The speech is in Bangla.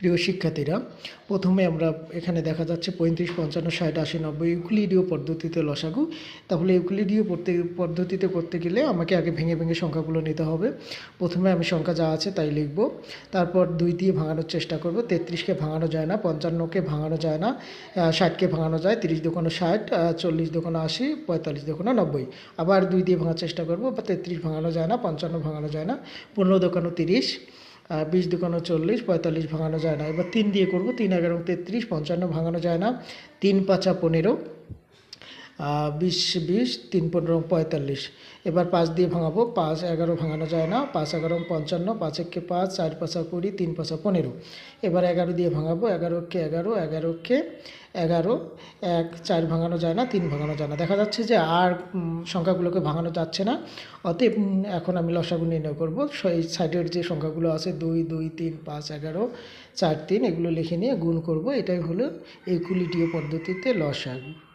প্রিয় শিক্ষার্থীরা, প্রথমে আমরা এখানে দেখা যাচ্ছে পঁয়ত্রিশ, পঞ্চান্ন, ষাট, আশি, নব্বই ইউক্লিডীয় পদ্ধতিতে লসাগু। তাহলে ইউক্লিডীয় পড়তে, পদ্ধতিতে করতে গেলে আমাকে আগে ভেঙে ভেঙে সংখ্যাগুলো নিতে হবে। প্রথমে আমি সংখ্যা যা আছে তাই লিখব। তারপর দুই দিয়ে ভাঙানোর চেষ্টা করব। তেত্রিশকে ভাঙানো যায় না, পঞ্চান্নকে ভাঙানো যায় না ষাটকে ভাঙানো যায়, তিরিশ দোকানো ষাট চল্লিশ দোকানো আশি, পঁয়তাল্লিশ দোকানো নব্বই। আবার দুই দিয়ে ভাঙার চেষ্টা করব, বা তেত্রিশ ভাঙানো যায় না, পঞ্চান্ন ভাঙানো যায় না, পনেরো দোকানো তিরিশ বিশ দোকানো চল্লিশ, পঁয়তাল্লিশ ভাঙানো যায় না। এবার তিন দিয়ে করব, তিন এগারো তেত্রিশ, পঞ্চান্ন ভাঙানো যায় না। তিন পাঁচা পনেরো বিশ বিশ, তিন, পনেরো, পঁয়তাল্লিশ। এবার পাঁচ দিয়ে ভাঙাবো, পাঁচ, এগারো ভাঙানো যায় না। পাঁচ, এগারো, পঞ্চান্ন, পাঁচ, একে পাঁচ, চার, পাঁচা কুড়ি, তিন, পাঁচা পনেরো। এবার এগারো দিয়ে ভাঙাবো এগারোকে এগারো এগারোকে এগারো, এক, চার ভাঙানো যায় না, তিন ভাঙানো যায় না। দেখা যাচ্ছে যে আর সংখ্যাগুলোকে ভাঙানো যাচ্ছে না। অতএব এখন আমি লসাগু নির্ণয় করব। এই সাইডের যে সংখ্যাগুলো আছে, দুই দুই, তিন, পাঁচ, এগারো, চার, তিন, এগুলো লিখে নিয়ে গুণ করব। এটাই হলো ইকুলিটিয় পদ্ধতিতে লসাগু।